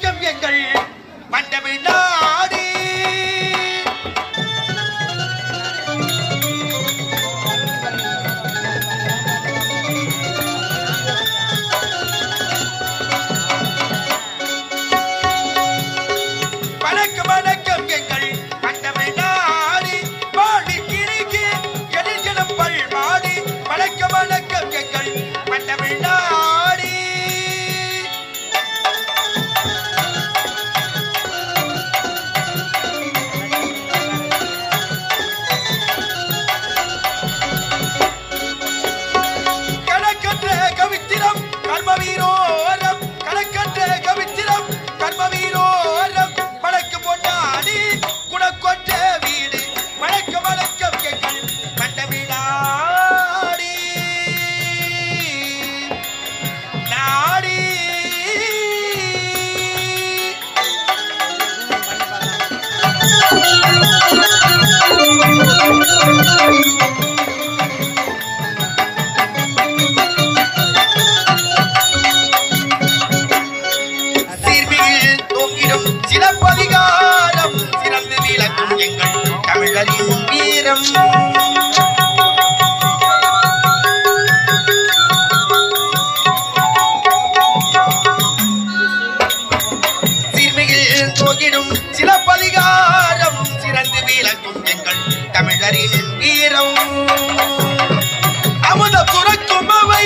வணக்கம் எங்கள் மண்டமிழ்நாடு வணக்கம் வணக்கம் எங்கள் மண்டமிழ்நாடு பாடி கிழிக்கு எதிர்கிடம் பல்வாடி வணக்கம் வணக்கம் எங்கள் மண்டமிழ்நாடு சிலப்பதிகாரம் சிறந்து விளக்கும் எங்கள் தமிழரின் வீரம். சீர்மிகில் தோங்கிடும் சிலப்பதிகாரம் சிறந்து விளக்கும் எங்கள் தமிழரின் வீரம். அமுத துறக்கும் அவை